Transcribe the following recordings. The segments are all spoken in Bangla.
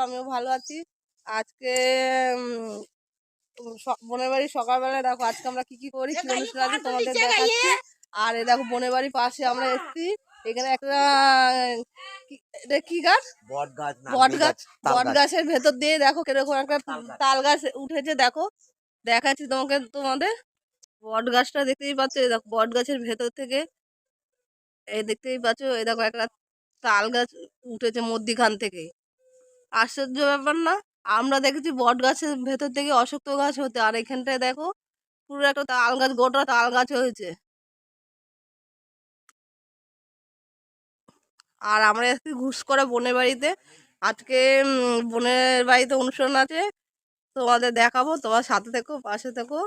আমিও ভালো আছি। আজকে বোনের বাড়ি সকালবেলায় দেখো আজকে আমরা কি কি করি কি অনুষ্ঠান আছে তোমাদের দেখাচ্ছি। আর এ দেখো বোনের বাড়ির পাশে আমরা এসেছি। এখানে একটা কি- এটা কি গাছ? বট গাছ বট গাছ। বট গাছের ভেতর দিয়ে দেখো কীরকম একটা তাল গাছ। তাল গাছ উঠেছে দেখো। দেখাচ্ছি তোমাকে তোমাদের। বট গাছটা দেখতেই পাচ্ছ এই দেখো বট গাছের ভেতর থেকে। এই দেখতেই পাচ্ছ এই দেখো একটা তাল গাছ উঠেছে মধ্যিখান থেকে। আশ্চর্য ব্যাপার না। আমরা দেখেছি বট গাছের ভেতর থেকে অশক্ত গাছ হতে, আর এখানটায় দেখো পুরো একটা তাল গাছ, গোটা তাল গাছ হয়েছে। আর আমরা এসেছি ঘুষ করে বোনের বাড়িতে, আজকে বোনের বাড়িতে অনুষ্ঠান আছে। তোমাদের দেখাবো, তোমার সাথে থেকো, পাশে থেকো।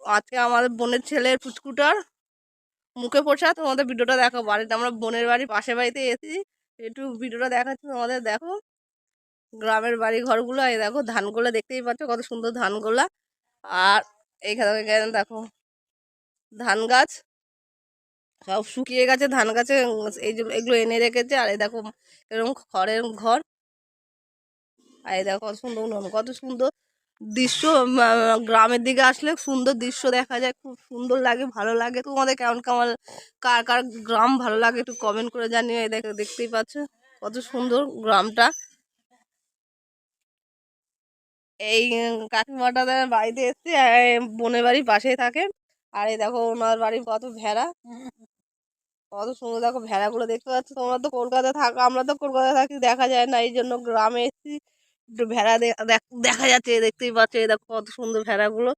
আজকে আমাদের বোনের ছেলের ফুচকুটার মুখে পোষা তোমাদের ভিডিওটা দেখো বাড়িতে আমরা বোনের বাড়ি পাশের বাড়িতে এসেছি, একটু ভিডিওটা দেখাচ্ছি তোমাদের, দেখো। গ্রামের বাড়ি ঘরগুলো এই দেখো ধানগুলো দেখতেই পাচ্ছ কত সুন্দর ধানগুলা। আর এইখানে দেখো ধান গাছ, সব শুকিয়ে গেছে ধান গাছে এই এগুলো এনে রেখেছে। আর এই দেখো, এরকম খড়ের ঘর। আর এই দেখো কত সুন্দর উনুন, কত সুন্দর দৃশ্য গ্রামের দিকে আসলে সুন্দর দৃশ্য দেখা যায়, খুব সুন্দর লাগে, ভালো লাগে। তোমাদের কেমন কেমন, কার কার গ্রাম ভালো লাগে একটু কমেন্ট করে জানিও, এই দেখো, দেখতেই পাচ্ছ কত সুন্দর গ্রামটা। এই কাকিমাটা বাড়িতে এসছে বোনের বাড়ির পাশেই থাকে। আর এই দেখো ওনার বাড়ির কত ভেড়া। কত সুন্দর দেখো ভেড়াগুলো দেখতে পাচ্ছ তোমরা তো। কলকাতা থাকো আমরা তো কলকাতা থাকি দেখা যায় না। এই জন্য গ্রামে এসেছি একটু ভেড়া দে- দেখা যাচ্ছে দেখতেই পাচ্ছ। এই দেখো কত সুন্দর ভেড়াগুলো।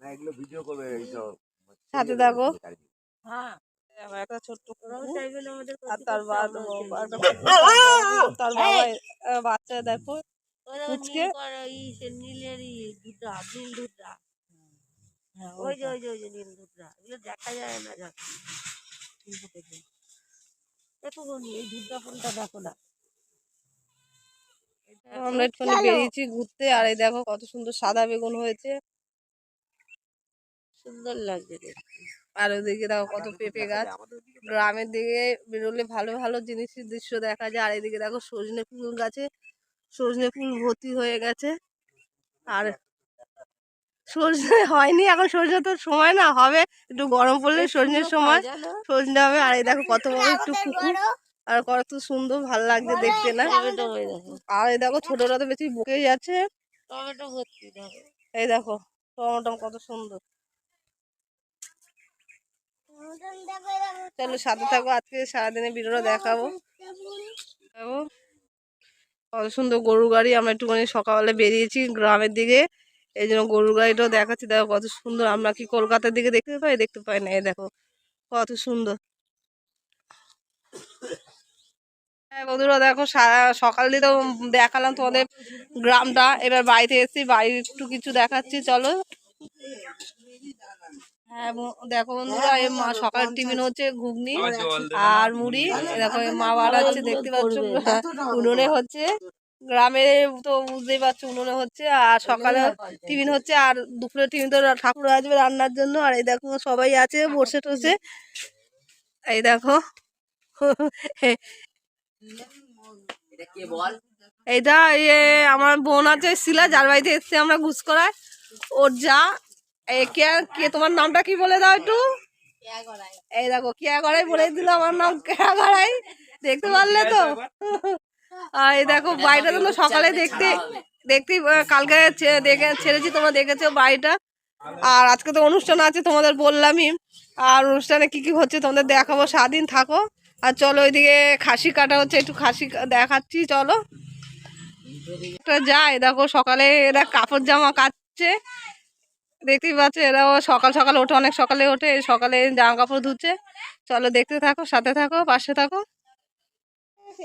না এগুলো ভিডিও সাথে। চারিদিকে। হ্যাঁ। একটা ছোট্ট আর তার তার বাবা বাচ্চা দেখো পুচকে? দুধটা ওই যে ওই যে ওই যে নীল এগুলো দেখা যায় না যাক দেখো। এই ফুলটা দেখো না। আমরা একটুখানি বেরিয়েছি ঘুরতে আর এই দেখো কত সুন্দর সাদা বেগুন হয়েছে। সুন্দর লাগছে দেখতে। আর ওদিকে দেখো কত পেঁপে গাছ। গ্রামের দিকে বেরোলে ভালো ভালো জিনিসের দৃশ্য দেখা যায়। আর এদিকে দেখো সজনে ফুল গাছে সজনে ফুল ভর্তি হয়ে গেছে। আর সজনে হয়নি এখন সজনে তো সময় না হবে। একটু গরম পড়লে সজনের সময় জানো সজনে হবে। আর এই দেখো কত বড় একটু পুকুর আর কত সুন্দর ভালো লাগছে দেখতে না? হয়ে আর এই দেখো ছোটরা তো বেশি বকে যাচ্ছে। টমেটো ভর্তি এই দেখো টমেটো কত সুন্দর। চলো সাথে থাকো, আজকে সারাদিনে ভিডিওটা দেখাবো। কত সুন্দর গরু গাড়ি, আমরা একটুখানি সকালে বেরিয়েছি গ্রামের দিকে। এই জন্য গরুর গাড়িটাও দেখাচ্ছি। দেখো কত সুন্দর, আমরা কি কলকাতার দিকে দেখতে পাই? দেখতে পাই না, এই দেখো, কত সুন্দর। হ্যাঁ বন্ধুরা, দেখো সকাল দিয়ে তো দেখালাম তোমাদের গ্রামটা। এবার বাড়িতে এসেছি, বাড়ির একটু কিছু দেখাচ্ছি, চলো। হ্যাঁ ব- দেখো বন্ধুরা এই মা সকাল টিফিন হচ্ছে ঘুগনি আর মুড়ি। দেখো এই মা বাড়াচ্ছে দেখতে পাচ্ছ? উনুনে হচ্ছে গ্রামে তো বুঝতেই পারছ উনুনে হচ্ছে আর সকালে টিফিন হচ্ছে আর দুপুরে টিফিন তো ঠাকুর আসবে রান্নার জন্য আর এই দেখো সবাই আছে বসে টসে। এই দেখো। এইটা ইয়ে আমার বোন আছে শিলা যার বাড়িতে এসছে আমরা ঘুষ করায়। ওর যা কে কে তোমার নামটা কি বলে দাও একটু? এই দেখো কেয়া গড়াই বলে দিল আমার নাম কেয়া গড়াই। দেখতে পারলে তো? আর এই দেখো বাড়িটা তো সকালে দেখতে দেখতে কালকে দেখে ছেড়েছি তোমরা দেখেছ বাড়িটা? আর আজকে তো অনুষ্ঠান আছে তোমাদের বললামই। আর অনুষ্ঠানে কি কি হচ্ছে তোমাদের দেখাবো সারাদিন থাকো। আর চলো ওইদিকে খাসি কাটা হচ্ছে একটু খাসি দেখাচ্ছি চলো। যায় দেখো সকালে এরা কাপড় জামা কাচ্ছে। দেখতেই পাচ্ছ এরাও সকাল সকাল ওঠে, অনেক সকালে ওঠে সকালে জামা কাপড় ধুচ্ছে। চলো দেখতে থাকো, সাথে থাকো, পাশে থাকো।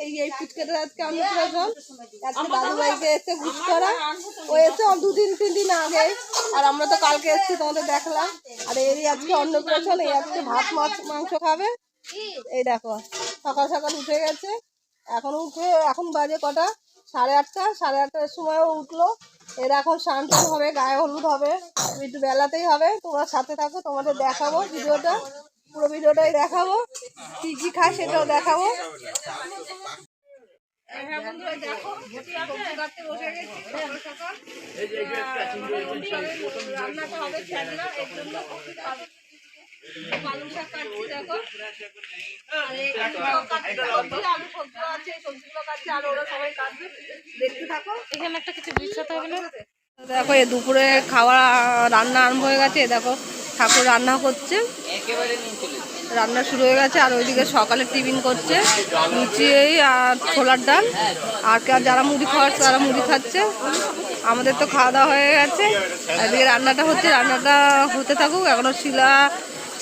এই আজকে দাদু ঘুষ করা। ও দুদিন তিন দিন আর আমরা তো কালকে দেখলাম। আর অন্নপ্রাশন, এই ভাত, মাছ, মাংস খাবে। এই দেখো, সকাল সকাল উঠে গেছে। এখন উঠে, এখন বাজে কটা? সাড়ে আটটা, সাড়ে আটটার সময়ও উঠল। এরা এখন স্নান হবে গায়ে হলুদ হবে। একটু বেলাতেই হবে। তোমার সাথে থাকো তোমাদের দেখাবো ভিডিওটা। পুরো ভিডিওটাই দেখাবো। কি কি খায় সেটাও দেখাবো। হ্যাঁ বন্ধুরা দেখো সবজি কাটতে বসে গেছি সকাল সকাল। রান্নাটা হবে খেলনা এর জন্য পালং শাক কাটছি দেখো। আর এই আলুটাও কাটছি, সবজি, আছে সবজিগুলো কাটছে আর ওরা সবাই কাটবে। দেখতে থাকো। এখানে একটা কিছু বিছাতে হবে না? দেখো এ দুপুরে খাওয়া রান্না আরম্ভ হয়ে গেছে। দেখো ঠাকুর রান্না করছে। রান্না শুরু হয়ে গেছে আর ওইদিকে সকালে টিফিন করছে লুচি আর ছোলার ডাল। আর যারা মুড়ি খাওয়াচ্ছে তারা মুড়ি খাচ্ছে। আমাদের তো খাওয়া দাওয়া হয়ে গেছে। এদিকে রান্নাটা হচ্ছে রান্নাটা হতে থাকুক। এখনও শিলা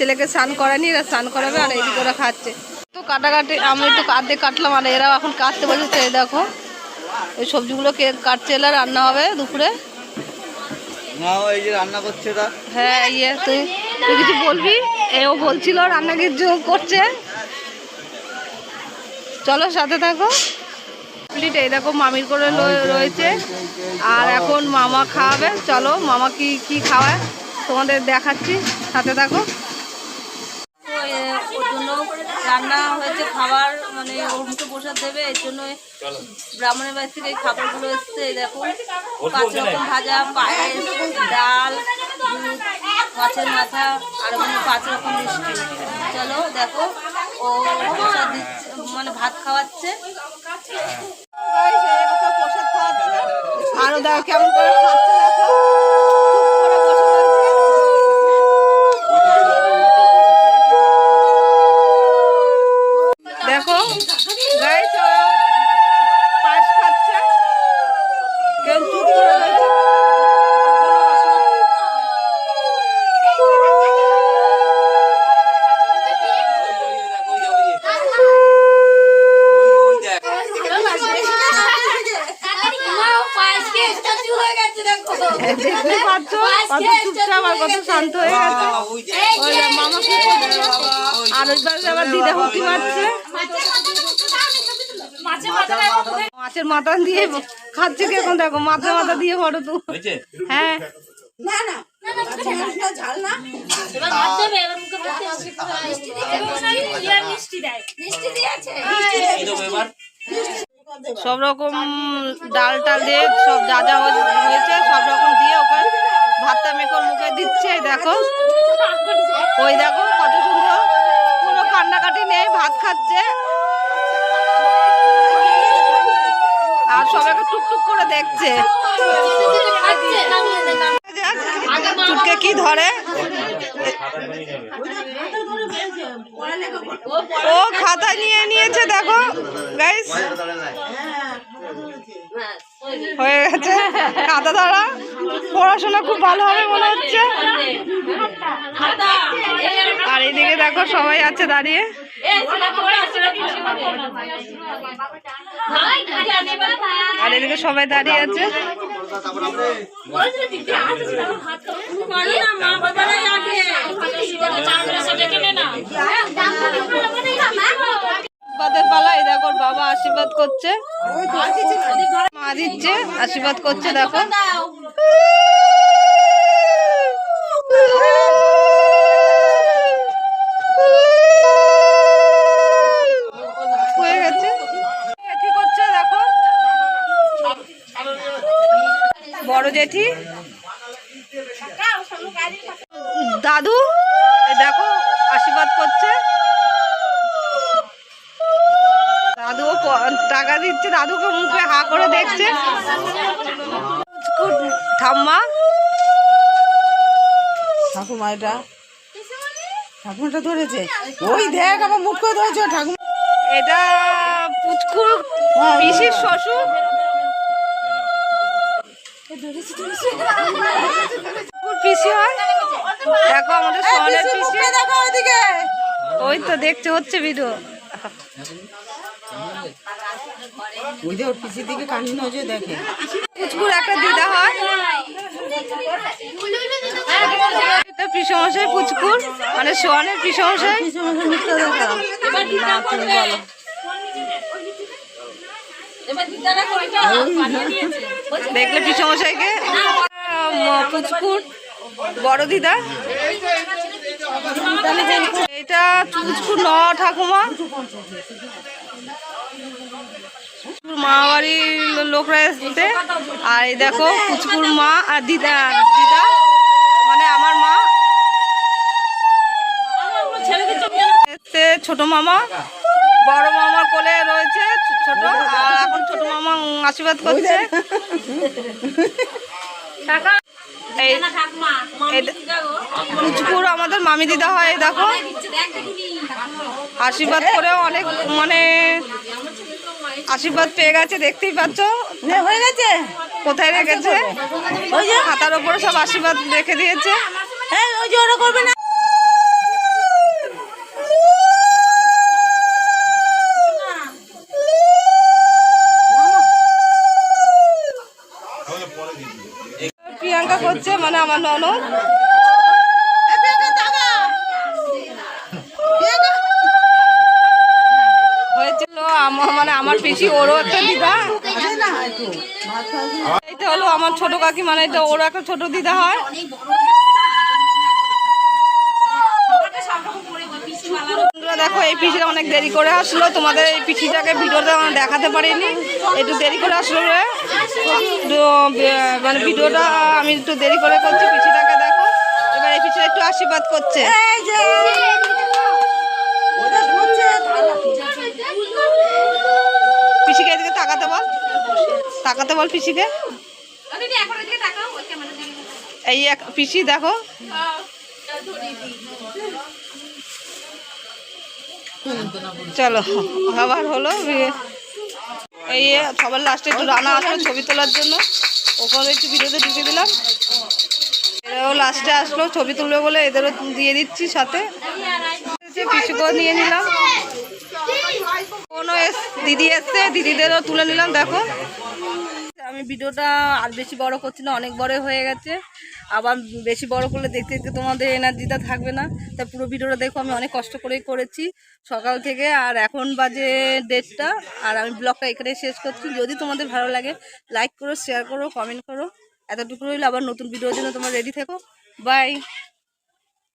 ছেলেকে স্নান করানি এরা স্নান করাবে আর এইদিকে ওরা খাচ্ছে। তো কাটাকাটি আমি একটু কাঁদতে কাটলাম আর এরাও এখন কাটতে বসেছে দেখো। এই সবজিগুলো কে কাটছে এলা রান্না হবে দুপুরে। হ্যাঁ ইয়ে তুই তুই কিছু বলবি? এও বলছিল রান্না কিছু করছে। চলো সাথে থাকো। এই দেখো মামির করে রয়েছে। আর এখন মামা খাওয়াবে চলো মামা কি কি খাওয়ায়? তোমাদের দেখাচ্ছি। সাথে থাকো। রান্না হয়েছে খাবার মানে ওর মুখে প্রসাদ দেবে এর জন্য ব্রাহ্মণের বাড়ি থেকে এই খাবারগুলো এসছে দেখো। পাঁচ রকম ভাজা পায়েস ডাল দুধ মাছের মাথা আর ওখানে পাঁচ রকম মিষ্টি। চলো দেখো ও প্রসাদ দিচ্ছে মানে ভাত খাওয়াচ্ছে প্রসাদ খাওয়াচ্ছে। আরও দেখো কেমন করে খাচ্ছে দেখো চুপ করে বসে রয়েছে গাইস পাঁচ খাচ্ছে। কেউ চুপ করে রয়েছে। দেখতে পাচ্ছ? কত চুপচাপ আর কত শান্ত হয়ে গেছে। মামা কি করছে আর ওই পাশে আবার দিদা হুকি মারছে। মাছের মাথা দিয়ে খাচ্ছে কি এখন দেখো মাথা মাথা দিয়ে বড় তো হ্যাঁ সব রকম ডাল টাল দিয়ে সব যা যা হয়ে- হয়েছে সব রকম দিয়ে ওকে ভাতটা মেকর মুখে দিচ্ছে দেখো ওই দেখো কত সুন্দর। কোনো কান্নাকাটি নেই ভাত খাচ্ছে। সবাইকে টুকটুক করে দেখছে। চুটকে কি ধরে? ও খাতা নিয়ে নিয়েছে, দেখো। গাইস হয়ে গেছে। খাতা ধরা। পড়াশোনা খুব ভালো হবে মনে হচ্ছে। আর এইদিকে দেখো সবাই আছে দাঁড়িয়ে। আর এদিকে সবাই দাঁড়িয়ে আছে। আশীর্বাদের পালা এই দেখো বাবা আশীর্বাদ করছে। মা দিচ্ছে আশীর্বাদ করছে দেখো গেছে জেঠি করছে দেখো বড় জেঠি? দাদু দেখো আশীর্বাদ করছে। দাদুও প- টাকা দিচ্ছে দাদুকে মুখে হা করে দেখছে। ঠাম্মা। ঠাকুমা এটা ঠাকুমাটা ধরেছে? ওই দেখ আমার মুখ করে ধরেছে ঠাকুমা। এটা পুচকুর পিসির শ্বশুর? হয় দেখো আমাদের শহরের পিসি দেখো ওইদিকে। ওই তো দেখতে হচ্ছে ভিডিও ওর দিকে নজরে দেখে। একটা দিদা হয়। এটা পিসমশাই পুচকুর। মানে সোয়ানের পিসমশাই। দেখা দেখলে পিসমশাইকে পুচকুর বড় দিদা এটা চুচকুর ন ঠাকুমা মা বাড়ির লোকরা এসছে আর এই দেখো কুচকুর মা আর দিদা দিদা মানে আমার মা এসছে ছোট মামা বড় মামা কোলে রয়েছে ছোট আর এখন ছোট মামা আশীর্বাদ করছে। আমাদের মামি দিদা হয় দেখো। আশীর্বাদ করেও অনেক মানে আশীর্বাদ পেয়ে গেছে দেখতেই পাচ্ছ। হয়ে গেছে? কোথায় রেখেছে? খাতার ওপরে সব আশীর্বাদ রেখে দিয়েছে। হ্যাঁ ওই যে ওরা করবে না। প্রিয়াঙ্কা করছে মানে আমার ননদ। মানে আমার পিসি, ওরও একটা দিদা। হলো আমার ছোট কাকি মানে এটা একটা ছোট দিদা হয়। বন্ধুরা দেখো এই পিসিটা অনেক দেরি করে আসলো। তোমাদের এই পিসিটাকে ভিডিওতে আমি দেখাতে পারিনি। একটু দেরি করে আসলো রে মানে ভিডিওটা আমি একটু দেরি করে করছি পিসিটাকে দেখো। এবার এই পিসিটা একটু আশীর্বাদ করছে। পিসিকে এদিকে তাকাতে বল। তাকাতে বল পিসিকে এই এক পিসি দেখো। চলো, আবার হলো। এই সবার লাস্টে একটু রান্না আসলো ছবি তোলার জন্য। ওখানে একটু ভিডিওতে ঢুকে দিলাম। এরাও লাস্টে আসলো, ছবি তুলবে বলে এদেরও দিয়ে দিচ্ছি সাথে। পিসুকেও নিয়ে নিলাম। কোনো দিদি এসছে, দিদিদেরও তুলে নিলাম, দেখো। আমি ভিডিওটা আর বেশি বড় করছি না, অনেক বড় হয়ে গেছে। আবার বেশি বড় করলে দেখতে দেখতে তোমাদের এনার্জিটা থাকবে না। তাই পুরো ভিডিওটা দেখো, আমি অনেক কষ্ট করেই করেছি সকাল থেকে, আর এখন বাজে ডেটটা আর আমি ব্লগটা এখানে শেষ করছি। যদি তোমাদের ভালো লাগে লাইক করো শেয়ার করো কমেন্ট করো। এতটুকু রইলে, আবার নতুন ভিডিওর জন্য তোমরা রেডি থেকো। বাই